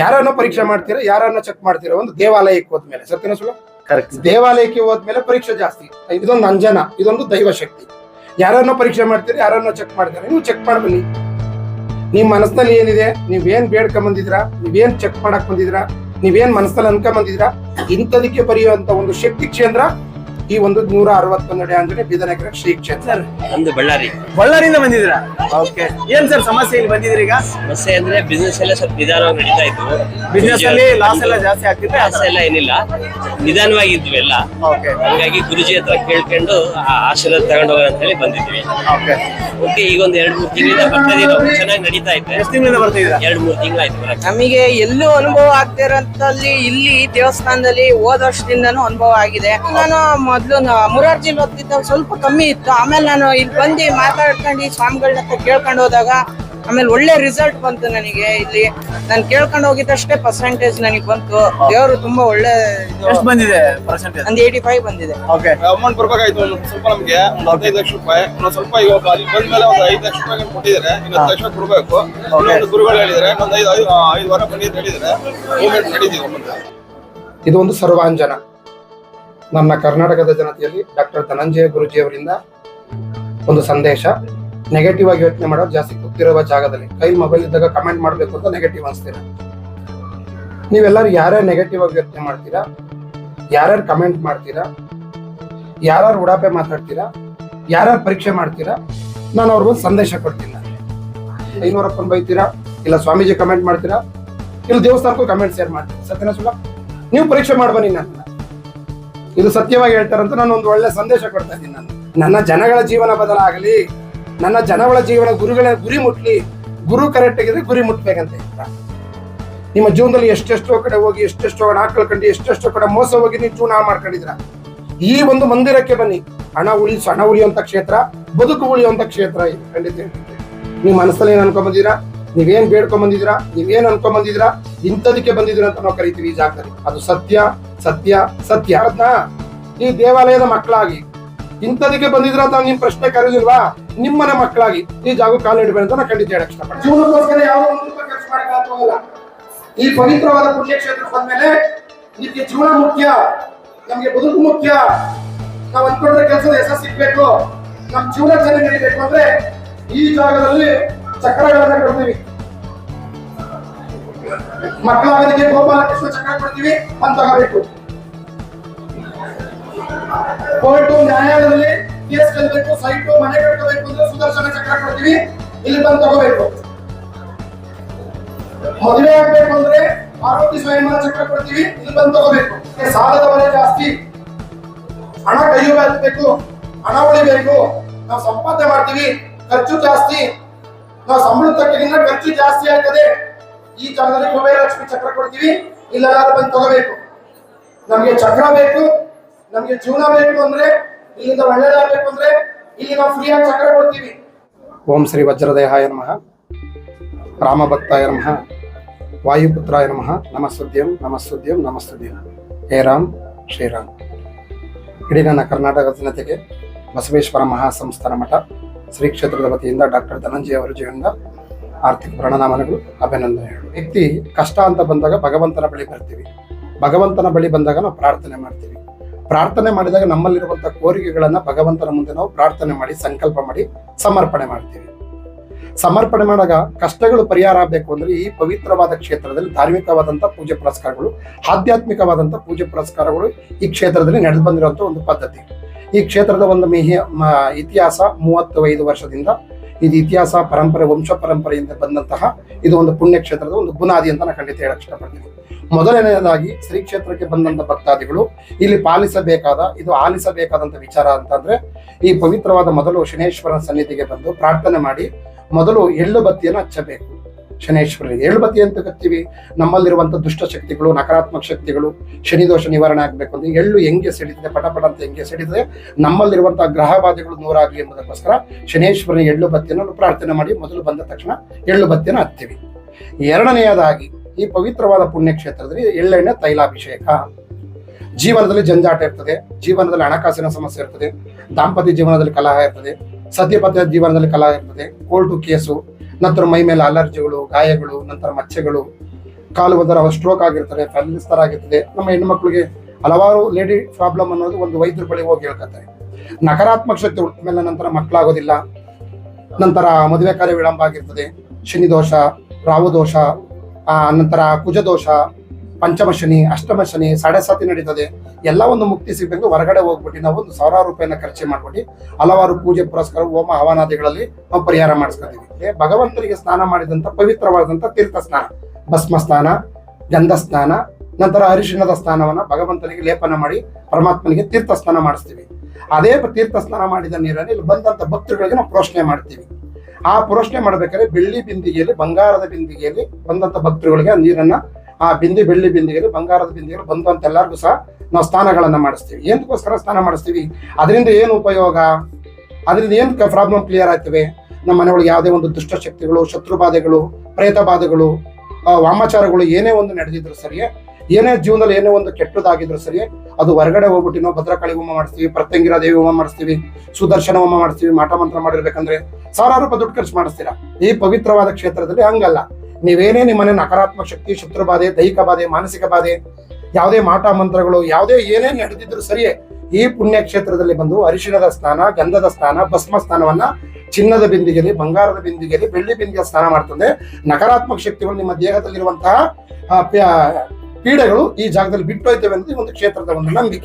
ಯಾರನ್ನ ಪರೀಕ್ಷೆ ಮಾಡ್ತೀರಾ ಯಾರನ್ನ ಚೆಕ್ ಮಾಡ್ತೀರಾ ಒಂದು ದೇವಾಲಯಕ್ಕೆ ಹೋದ್ಮೇಲೆ ಸತ್ಯನ ಸುಳ್ಳು ಕರೆಕ್ಟ್ ದೇವಾಲಯಕ್ಕೆ ಹೋದ್ಮೇಲೆ ಪರೀಕ್ಷೆ ಜಾಸ್ತಿ. ಇದೊಂದು ಅಂಜನ ಇದೊಂದು ದೈವ ಶಕ್ತಿ. ಯಾರನ್ನ ಪರೀಕ್ಷೆ ಮಾಡ್ತೀರಿ ಯಾರನ್ನ ಚೆಕ್ ಮಾಡ್ತೀರಾ ನೀವು ಚೆಕ್ ಮಾಡ್ಬನ್ನಿ. ನಿಮ್ ಮನಸ್ಸಿನಲ್ಲಿ ಏನಿದೆ ನೀವೇನ್ ಬೇಡ್ಕೊಂಡ್ ಬಂದಿದ್ರಾ ನೀವೇನ್ ಚೆಕ್ ಮಾಡಕ್ ಬಂದಿದ್ರಾ ನೀವೇನ್ ಮನಸ್ಸಲ್ಲಿ ಅನ್ಕೊಂಡ್ ಬಂದಿದ್ರಾ ಇಂಥದಕ್ಕೆ ಬರೆಯುವಂತ ಒಂದು ಶಕ್ತಿ ಕ್ಷೇತ್ರ ಈ ಒಂದು ನೂರ ಅರವತ್ತೊಂದನೇ ಅಂದ್ರೆ ಬೀದನಗರ ಶ್ರೀ ಕ್ಷೇತ್ರ. ನಮ್ದು ಬಳ್ಳಾರಿ. ಬಳ್ಳಾರಿಯಿಂದ ಬಂದಿದ್ರ ಓಕೆ. ಏನ್ ಸರ್ ಸಮಸ್ಯೆ ಇಲ್ಲಿ ಬಂದಿದ್ರಿ ಈಗ? ಸಮಸ್ಯೆ ಅಂದ್ರೆ ಬಿಸ್ನೆಸ್ ಎಲ್ಲ ಸ್ವಲ್ಪ ನಿಧಾನವಾಗಿ ನಡೀತಾ ಇತ್ತು. ಬಿಸ್ನೆಸ್ ಅಲ್ಲಿ ಲಾಸ್ ಎಲ್ಲ ಜಾಸ್ತಿ ಆಗ್ತಿದೆ ಲಾಸ್ ಎಲ್ಲ ಏನಿಲ್ಲ. ನಿಧಾನವಾಗಿದ್ವಿ ಎಲ್ಲ. ಓಕೆ. ಹಂಗಾಗಿ ಗುರುಜಿ ಹತ್ರ ಕೇಳ್ಕೊಂಡು ಆ ಆಶೀರ್ವಾದ ತಗೊಂಡು ಹೋಗೋಣ ಅಂತ ಹೇಳಿ ಬಂದಿದ್ವಿ. ಓಕೆ. ಓಕೆ ಈಗ ಒಂದ್ ಎರಡ್ ಮೂರ್ ತಿಂಗಳಿಂದ ಬರ್ತಾ ಇದೀವಿ. ಚೆನ್ನಾಗಿ ನಡೀತಾ ಇದೆ. ಎಷ್ಟು ತಿಂಗಳಿಂದ ಬರ್ತಿದ್ದೀರಾ ಎರಡ್ ಮೂರ್ ತಿಂಗಳಾಯ್ತು ಬರಕ್ಕೆ ನಮಗೆ ಎಲ್ಲೂ ಅನುಭವ ಆಗ್ತಿರಂತಲ್ಲಿ ಇಲ್ಲಿ ದೇವಸ್ಥಾನದಲ್ಲಿ ಹೋದ ವರ್ಷದಿಂದನೂ ಅನುಭವ ಆಗಿದೆ. ನಾನು ಮೊದಲು ಮುರಾರ್ಜಿ ಓದ್ತಿದ್ದಾಗ ಸ್ವಲ್ಪ ಕಮ್ಮಿ ಇತ್ತು. ಆಮೇಲೆ ನಾನು ಇಲ್ಲಿ ಬಂದು ಮಾತಾಡ್ಕೊಂಡು ಈ ಸ್ವಾಮಿಗಳನ್ನ ಹತ್ರ ಕೇಳ್ಕೊಂಡು ಹೋದಾಗ ಆಮೇಲೆ ಒಳ್ಳೆ ರಿಸಲ್ಟ್ ಬಂತು ನನಗೆ ಇಲ್ಲಿ. ನಾನು ಕೇಳ್ಕೊಂಡು ಹೋಗಿದ್ದಷ್ಟೇ ಪರ್ಸೆಂಟೇಜ್ ನನಗೆ ಬಂತು. ದೇವರು ತುಂಬಾ ಒಳ್ಳೆ ಇದು. ಎಷ್ಟು ಬಂದಿದೆ ಪರ್ಸೆಂಟೇಜ್ ಒಂದು ಏಯ್ಟಿ ಫೈವ್ ಬಂದಿದೆ ಓಕೆ ಅಮೌಂಟ್ ಬರ್ಬೇಕಾಯ್ತು ಒಂದು ಸ್ವಲ್ಪ ನಮಗೆ ಒಂದು ಹದಿನೈದು ಲಕ್ಷ ರೂಪಾಯಿ. ಸ್ವಲ್ಪ ಈಗ ಅಲ್ಲಿ ಬಂದ ಮೇಲೆ ಒಂದು ಐದು ಲಕ್ಷ ರೂಪಾಯಿ ಕೊಟ್ಟಿದ್ದಾರೆ ಇನ್ನು ಹತ್ತು ಲಕ್ಷ ಕೊಡ್ಬೇಕು. ಇನ್ನೊಂದು ಗುರುಗಳು ಹೇಳಿದ್ರೆ ಒಂದು ಐದು ಐದು ಐದು ವಾರ ಬಂದಿದ್ದು ಅಂತ ಹೇಳಿದ್ರೆ ಮೂವ್ಮೆಂಟ್ ನಡೀತೀವಿ ಇದು ಒಂದು ಸರ್ವಾಂಜನ. ನಮ್ಮ ಕರ್ನಾಟಕದ ಜನತೆಯಲ್ಲಿ ಡಾಕ್ಟರ್ ಧನಂಜಯ ಗುರುಜಿಯವರಿಂದ ಒಂದು ಸಂದೇಶ. ನೆಗೆಟಿವ್ ಆಗಿ ಯೋಚನೆ ಮಾಡೋದು ಜಾಸ್ತಿ ಗೊತ್ತಿರುವ ಜಾಗದಲ್ಲಿ ಕೈ ಮೊಬೈಲ್ ಇದ್ದಾಗ ಕಮೆಂಟ್ ಮಾಡಬೇಕು ಅಂತ ನೆಗೆಟಿವ್ ಅನಿಸ್ತೀರ? ನೀವೆಲ್ಲರೂ ಯಾರ್ಯಾರು ನೆಗೆಟಿವ್ ಆಗಿ ಯೋಚನೆ ಮಾಡ್ತೀರಾ? ಯಾರ್ಯಾರು ಕಮೆಂಟ್ ಮಾಡ್ತೀರಾ? ಯಾರ್ಯಾರು ಉಡಾಪೆ ಮಾತಾಡ್ತೀರಾ? ಯಾರ್ಯಾರು ಪರೀಕ್ಷೆ ಮಾಡ್ತೀರಾ? ನಾನು ಅವ್ರಿಗೊಂದು ಸಂದೇಶ ಕೊಡ್ತೀನಿ. ಐನೂರಪ್ಪನ ಬೈತೀರಾ? ಇಲ್ಲ ಸ್ವಾಮೀಜಿ ಕಮೆಂಟ್ ಮಾಡ್ತೀರಾ? ಇಲ್ಲ ದೇವಸ್ಥಾನಕ್ಕೂ ಕಮೆಂಟ್ ಶೇರ್ ಮಾಡ್ತೀರಾ? ಸತ್ಯನ ಸುಳ್ಳ ನೀವು ಪರೀಕ್ಷೆ ಮಾಡ್ಬನಿ ನನ್ನ ಇದು ಸತ್ಯವಾಗಿ ಹೇಳ್ತಾರಂತ ನಾನು ಒಂದು ಒಳ್ಳೆ ಸಂದೇಶ ಕೊಡ್ತಾ ಇದ್ದೀನಿ ನಾನು. ನನ್ನ ಜನಗಳ ಜೀವನ ಬದಲಾಗಲಿ, ನನ್ನ ಜನಗಳ ಜೀವನ ಗುರುಗಳ ಗುರಿ ಮುಟ್ಲಿ, ಗುರು ಕರೆಕ್ಟ್ ಆಗಿದ್ರೆ ಗುರಿ ಮುಟ್ಬೇಕಂತ. ನಿಮ್ಮ ಜೀವನದಲ್ಲಿ ಎಷ್ಟೆಷ್ಟೋ ಕಡೆ ಹೋಗಿ, ಎಷ್ಟೆಷ್ಟೋ ಹಣ ಕಳ್ಕೊಂಡು ಎಷ್ಟೆಷ್ಟೋ ಕಡೆ ಮೋಸ ಹೋಗಿ ನೀವು ಹಾಳ್ ಮಾಡ್ಕೊಂಡಿದ್ರ ಈ ಒಂದು ಮಂದಿರಕ್ಕೆ ಬನ್ನಿ. ಹಣ ಉಳಿ, ಹಣ ಉಳಿಯುವಂತ ಕ್ಷೇತ್ರ, ಬದುಕು ಉಳಿಯುವಂತ ಕ್ಷೇತ್ರ ಇದು, ಖಂಡಿತ ನೀವು ಮನಸ್ಸಲ್ಲಿ ಏನ್ ಅನ್ಕೊಂಡ್ಬಂದಿರಾ ನೀವೇನ್ ಬೇಡ್ಕೊಂಡ್ ಬಂದಿದ್ದೀರಾ? ನೀವೇನ್ ಅನ್ಕೊಂಡ್ ಬಂದಿದ್ದೀರಾ? ಇಂಥದಕ್ಕೆ ಬಂದಿದ್ದೀರಾ ಅಂತ ನಾವು ಕರಿತೀವಿ ಈ ಜಾಗದಲ್ಲಿ. ಅದು ಸತ್ಯ ಸತ್ಯ ಸತ್ಯ ಅರ್ಥ ಈ ದೇವಾಲಯದ ಮಕ್ಕಳಾಗಿ. ಇಂಥದಕ್ಕೆ ಬಂದಿದ್ರ ತಾನು ನಿಮ್ ಪ್ರಶ್ನೆ ಕರೆದಿಲ್ವಾ? ನಿಮ್ಮನೆ ಮಕ್ಕಳಾಗಿ. ಈ ಜಾಗ ಕಾಲು ಇಡಬೇಕು ಅಂತ ನಾನು ಖಂಡಿತ ಹೇಳಕ್ ಇಷ್ಟಪಡ್ತೀನಿ. ಈ ಪವಿತ್ರವಾದ ಪುಣ್ಯಕ್ಷೇತ್ರ ಬಂದ್ಮೇಲೆ ನಿಮ್ಗೆ ಜೀವನ ಮುಖ್ಯ, ನಮ್ಗೆ ಬದುಕು ಮುಖ್ಯ. ನಾವು ಅನ್ಕೊಂಡ್ರೆ ಕೆಲಸದ ಯಶಸ್ಸು ಸಿಗ್ಬೇಕು. ನಮ್ ಜೀವನ ಚೆನ್ನಾಗಿ ನಡೀಬೇಕು ಅಂದ್ರೆ ಈ ಜಾಗದಲ್ಲಿ ಚಕ್ರಗಳನ್ನ ಕೊಡ್ತೀವಿ ಮಕ್ಕಳಾಗೋದಕ್ಕೆ ಗೋಪಾಲಕೃಷ್ಣ ಚಕ್ರ ಕೊಡ್ತೀವಿ ಅಂತ ತಗೋಬೇಕು. ಕೋರ್ಟು ನ್ಯಾಯಾಲಯದಲ್ಲಿ ಕೇಸ್ ಕಲ್ಬೇಕು ಸೈಟು ಮನೆ ಕಟ್ಟಬೇಕು ಅಂದ್ರೆ ಸುದರ್ಶನ ಚಕ್ರ ಕೊಡ್ತೀವಿ. ಇಲ್ಲಿ ಬಂದು ತಗೋಬೇಕು. ಮದುವೆ ಆಗ್ಬೇಕು ಅಂದ್ರೆ ಆರೋಗ್ಯ ಸ್ವಯಂ ಚಕ್ರ ಕೊಡ್ತೀವಿ, ಇಲ್ಲಿ ಬಂದು ತಗೋಬೇಕು. ಸಾಲದ ಮನೆ ಜಾಸ್ತಿ. ಹಣ ಹಾಕ್ಬೇಕು ಹಣ ಉಳಿಬೇಕು. ನಾವು ಸಂಪಾದನೆ ಮಾಡ್ತೀವಿ, ಖರ್ಚು ಜಾಸ್ತಿ. ನಾವು ಸಂಬಳ ತಕ್ಕಿಂತ ಖರ್ಚು ಜಾಸ್ತಿ ಆಗ್ತದೆ. ಈ ಕಾಲದಲ್ಲಿ ಕುಬೇರಲಕ್ಷ್ಮಿ ಚಕ್ರ ಕೊಡ್ತೀವಿ. ಇಲ್ಲೆಲ್ಲಾರು ಬಂದು ತಗೋಬೇಕು. ನಮ್ಗೆ ಚಕ್ರ ಬೇಕು, ನಮ್ಗೆ ಜೀವನ ಬೇಕು ಅಂದ್ರೆ, ಇಲ್ಲಿಂದ ಒಳ್ಳೇದಾಗಬೇಕು ಅಂದ್ರೆ ಇಲ್ಲಿ ನಾವು ಫ್ರೀಯಾಗಿ ಚಕ್ರ ಕೊಡ್ತೀವಿ. ಓಂ ಶ್ರೀ ವಜ್ರದೇಹಾಯ ನಮಃ. ರಾಮಭಕ್ತಾಯ ನಮಃ. ವಾಯುಪುತ್ರಾಯ ನಮಃ. ನಮಸ್ತುದ್ಯಂ ನಮಸ್ತುದ್ಯಂ ನಮಸ್ತುದ್ಯಂ ಹೇ ರಾಮ್ ಶ್ರೀರಾಮ್ ಇಡೀ ನನ್ನ ಕರ್ನಾಟಕ ಜನತೆಗೆ ಬಸವೇಶ್ವರ ಮಹಾಸಂಸ್ಥಾನ ಮಠ, ಶ್ರೀ ಕ್ಷೇತ್ರದ ವತಿಯಿಂದ ಡಾಕ್ಟರ್ ಧನಂಜಯ ಅವರ ಜೀವನದ ಆರ್ಥಿಕ ಪ್ರಣಾಮಗಳು, ಅಭಿನಂದನೆಗಳು. ವ್ಯಕ್ತಿ ಕಷ್ಟ ಅಂತ ಬಂದಾಗ ಭಗವಂತನ ಬಳಿ ಬರ್ತೀವಿ. ಭಗವಂತನ ಬಳಿ ಬಂದಾಗ ನಾವು ಪ್ರಾರ್ಥನೆ ಮಾಡ್ತೀವಿ. ಪ್ರಾರ್ಥನೆ ಮಾಡಿದಾಗ ನಮ್ಮಲ್ಲಿರುವಂಥ ಕೋರಿಕೆಗಳನ್ನು ಭಗವಂತನ ಮುಂದೆ ನಾವು ಪ್ರಾರ್ಥನೆ ಮಾಡಿ, ಸಂಕಲ್ಪ ಮಾಡಿ, ಸಮರ್ಪಣೆ ಮಾಡ್ತೀವಿ. ಸಮರ್ಪಣೆ ಮಾಡಾಗ ಕಷ್ಟಗಳು ಪರಿಹಾರ ಆಗಬೇಕು ಅಂದ್ರೆ ಈ ಪವಿತ್ರವಾದ ಕ್ಷೇತ್ರದಲ್ಲಿ ಧಾರ್ಮಿಕವಾದಂಥ ಪೂಜೆ ಪುರಸ್ಕಾರಗಳು ಆಧ್ಯಾತ್ಮಿಕವಾದಂಥ ಪೂಜೆ ಪುರಸ್ಕಾರಗಳು ಈ ಕ್ಷೇತ್ರದಲ್ಲಿ ನಡೆದು ಬಂದಿರುವಂತಹ ಒಂದು ಪದ್ಧತಿ. ಈ ಕ್ಷೇತ್ರದ ಒಂದು ಮಿಹಿ ಇತಿಹಾಸ ಮೂವತ್ತು ಐದು ವರ್ಷದಿಂದ ಇದು ಇತಿಹಾಸ, ಪರಂಪರೆ, ವಂಶ ಪರಂಪರೆಯಿಂದ ಬಂದಂತಹ ಇದು ಒಂದು ಪುಣ್ಯಕ್ಷೇತ್ರದ ಒಂದು ಬುನಾದಿ ಅಂತ ನಾನು ಖಂಡಿತ ಹೇಳಕ್ ಇಷ್ಟಪಡ್ತೀನಿ. ಮೊದಲನೆಯದಾಗಿ ಶ್ರೀ ಕ್ಷೇತ್ರಕ್ಕೆ ಬಂದಂತ ಭಕ್ತಾದಿಗಳು ಇಲ್ಲಿ ಪಾಲಿಸಬೇಕಾದ, ಇದು ಆಲಿಸಬೇಕಾದಂತ ವಿಚಾರ ಅಂತಂದ್ರೆ ಈ ಪವಿತ್ರವಾದ ಮೊದಲು ಶನೇಶ್ವರನ ಸನ್ನಿಧಿಗೆ ಬಂದು ಪ್ರಾರ್ಥನೆ ಮಾಡಿ ಮೊದಲು ಎಳ್ಳು ಬತ್ತಿಯನ್ನು ಹಚ್ಚಬೇಕು. ಶನೇಶ್ವರನಿಗೆ. ಬತ್ತಿ ಅಂತ ಕತ್ತೀವಿ. ನಮ್ಮಲ್ಲಿರುವಂಥ ದುಷ್ಟ ಶಕ್ತಿಗಳು, ನಕಾರಾತ್ಮಕ ಶಕ್ತಿಗಳು ಶನಿ ದೋಷ ನಿವಾರಣೆ ಆಗಬೇಕು ಅಂದ್ರೆ ಎಳ್ಳು ಹೆಂಗೆ ಸಿಡಿತದೆ ಪಟಪಟ ಪಟ ಅಂತ ಹೆಂಗೆ ಸಿಡಿತದೆ ನಮ್ಮಲ್ಲಿರುವಂತಹ ಗ್ರಹ ಬಾಧೆಗಳು ನೂರಾಗಲಿ ಎಂಬುದಕ್ಕೋಸ್ಕರ ಶನೇಶ್ವರನ ಎಳ್ಳು ಬತ್ತಿಯನ್ನು ಪ್ರಾರ್ಥನೆ ಮಾಡಿ ಮೊದಲು ಬಂದ ತಕ್ಷಣ ಎಳ್ಳು ಬತ್ತಿಯನ್ನು ಹತ್ತೀವಿ. ಎರಡನೆಯದಾಗಿ, ಈ ಪವಿತ್ರವಾದ ಪುಣ್ಯಕ್ಷೇತ್ರದಲ್ಲಿ ಎಳ್ಳೆಣ್ಣೆ ತೈಲಾಭಿಷೇಕ. ಜೀವನದಲ್ಲಿ ಜಂಜಾಟ ಇರ್ತದೆ. ಜೀವನದಲ್ಲಿ ಹಣಕಾಸಿನ ಸಮಸ್ಯೆ ಇರ್ತದೆ. ದಾಂಪತ್ಯ ಜೀವನದಲ್ಲಿ ಕಲಹ ಇರ್ತದೆ. ಸದ್ಯಪತ್ಯ ಜೀವನದಲ್ಲಿ ಕಲಾ ಇರ್ತದೆ. ಕೋರ್ಟು ಕೇಸು, ನಂತರ ಮೈ ಮೇಲೆ ಅಲರ್ಜಿಗಳು, ಗಾಯಗಳು, ನಂತರ ಮಚ್ಚೆಗಳು. ಕಾಲು ಒಂದರ ಸ್ಟ್ರೋಕ್ ಆಗಿರ್ತಾರೆ ಪ್ಯಾರಲಿಸ್ ತರ ಆಗಿರ್ತದೆ. ನಮ್ಮ ಹೆಣ್ಮಕ್ಳಿಗೆ ಹಲವಾರು ಲೇಡಿ ಪ್ರಾಬ್ಲಮ್ ಅನ್ನೋದು ಒಂದು ವೈದ್ಯರ ಬಳಿ ಹೋಗಿ ಹೇಳ್ಕೊತಾರೆ ನಕಾರಾತ್ಮಕ ಶಕ್ತಿ ಮೇಲೆ ನಂತರ ಮಕ್ಕಳಾಗೋದಿಲ್ಲ. ನಂತರ ಮದುವೆ ಕಾರ್ಯ ವಿಳಂಬ ಆಗಿರ್ತದೆ. ಶನಿ ದೋಷ, ರಾಹು ದೋಷ, ಆ, ನಂತರ ಕುಜ ದೋಷ ಪಂಚಮ ಶನಿ ಅಷ್ಟಮ ಶನಿ ಸಾಡೆ ಸಾತಿ ನಡೀತದೆ. ಎಲ್ಲ ಒಂದು ಮುಕ್ತಿ ಸಿಗಬೇಕು ಹೊರಗಡೆ ಹೋಗ್ಬಿಟ್ಟು ನಾವು ಒಂದು ಸಾವಿರಾರು ರೂಪಾಯಿನ ಖರ್ಚು ಮಾಡ್ಬಿಟ್ಟು ಹಲವಾರು ಪೂಜೆ ಪುರಸ್ಕಾರ ಹೋಮ ಹವನಾದಿಗಳಲ್ಲಿ ನಾವು ಪರಿಹಾರ ಮಾಡಿಸ್ಕೊತೀವಿ. ಏ, ಭಗವಂತನಿಗೆ ಸ್ನಾನ ಮಾಡಿದಂತ ಪವಿತ್ರವಾದಂತ ತೀರ್ಥ ಸ್ನಾನ ಭಸ್ಮ ಸ್ನಾನ ಗಂಧ ಸ್ನಾನ ನಂತರ ಅರಿಶಿಣದ ಸ್ನಾನವನ್ನ ಭಗವಂತನಿಗೆ ಲೇಪನ ಮಾಡಿ ಪರಮಾತ್ಮನಿಗೆ ತೀರ್ಥ ಸ್ನಾನ ಮಾಡಿಸ್ತೀವಿ. ಅದೇ ತೀರ್ಥ ಸ್ನಾನ ಮಾಡಿದ ನೀರನ್ನು ಇಲ್ಲಿ ಬಂದಂತ ಭಕ್ತರುಗಳಿಗೆ ನಾವು ಪ್ರೋಷಣೆ ಮಾಡ್ತೀವಿ. ಆ ಪ್ರೋಷಣೆ ಮಾಡ್ಬೇಕಾದ್ರೆ ಬೆಳ್ಳಿ ಬಿಂದಿಗೆಯಲ್ಲಿ ಬಂಗಾರದ ಬಿಂದಿಗೆಯಲ್ಲಿ ಬಂದಂತ ಭಕ್ತರುಗಳಿಗೆ ಆ ನೀರನ್ನ ಆ ಬಿಂದಿ ಬೆಳ್ಳಿ ಬಿಂದಿಗೆ ಬಂಗಾರದ ಬಿಂದಿಗೆಗಳು ಬಂತು ಅಂತ ಎಲ್ಲರಿಗೂ ಸಹ ನಾವು ಸ್ನಾನಗಳನ್ನು ಮಾಡಿಸ್ತೀವಿ. ಏನಕ್ಕೋಸ್ಕರ ಸ್ನಾನ ಮಾಡಿಸ್ತೀವಿ? ಅದರಿಂದ ಏನು ಉಪಯೋಗ? ಅದರಿಂದ ಏನು ಪ್ರಾಬ್ಲಮ್ ಕ್ಲಿಯರ್ ಆಗ್ತವೆ ನಮ್ಮ ಮನೆಯೊಳಗೆ ಯಾವುದೇ ಒಂದು ದುಷ್ಟಶಕ್ತಿಗಳು ಶತ್ರು ಬಾಧೆಗಳು, ಪ್ರೇತ ಬಾಧೆಗಳು ವಾಮಾಚಾರಗಳು ಏನೇ ಒಂದು ನಡೆದಿದ್ರು ಸರಿಯೇ, ಏನೇ ಜೀವನದಲ್ಲಿ ಏನೇ ಒಂದು ಕೆಟ್ಟದಾಗಿದ್ರು ಸರಿ ಅದು ಹೊರಗಡೆ ಹೋಗ್ಬಿಟ್ಟು ನಾವು ಭದ್ರಕಾಳಿ ಹೋಮ ಮಾಡಿಸ್ತೀವಿ, ಪ್ರತ್ಯಂಗಿರ ದೇವಿ ಹೋಮ ಮಾಡಿಸ್ತೀವಿ, ಸುದರ್ಶನ ಹೋಮ ಮಾಡಿಸ್ತೀವಿ, ಮಾಟ ಮಂತ್ರ ಮಾಡಿರ್ಬೇಕಂದ್ರೆ ಸಾವಿರಾರು ರೂಪಾಯಿ ದುಡ್ಡು ಖರ್ಚು ಮಾಡಿಸ್ತೀರಾ? ಈ ಪವಿತ್ರವಾದ ಕ್ಷೇತ್ರದಲ್ಲಿ ಹಂಗಲ್ಲ. ನೀವೇನೇ ನಿಮ್ಮನೆ ನಕಾರಾತ್ಮಕ ಶಕ್ತಿ, ಶತ್ರು ಬಾಧೆ, ದೈಹಿಕ ಬಾಧೆ, ಮಾನಸಿಕ ಬಾಧೆ, ಯಾವುದೇ ಮಾಟ ಮಂತ್ರಗಳು, ಯಾವುದೇ ಏನೇ ನಡೆದಿದ್ರು ಸರಿಯೇ ಈ ಪುಣ್ಯ ಕ್ಷೇತ್ರದಲ್ಲಿ ಬಂದು ಅರಿಶಿಣದ ಸ್ನಾನ, ಗಂಧದ ಸ್ನಾನ, ಭಸ್ಮ ಸ್ನಾನವನ್ನ ಚಿನ್ನದ ಬಿಂದಿಗೆಯಲ್ಲಿ, ಬಂಗಾರದ ಬಿಂದಿಗೆಯಲ್ಲಿ, ಬೆಳ್ಳಿ ಬಿಂದಿಗೆ ಸ್ನಾನ ಮಾಡ್ತದೆ ನಕಾರಾತ್ಮಕ ಶಕ್ತಿಗಳು ನಿಮ್ಮ ದೇಹದಲ್ಲಿರುವಂತಹ ಪೀಡೆಗಳು ಈ ಜಾಗದಲ್ಲಿ ಬಿಟ್ಟೋಯ್ತವೆ ಅಂತ ಒಂದು ಕ್ಷೇತ್ರದ ಒಂದು ನಂಬಿಕೆ.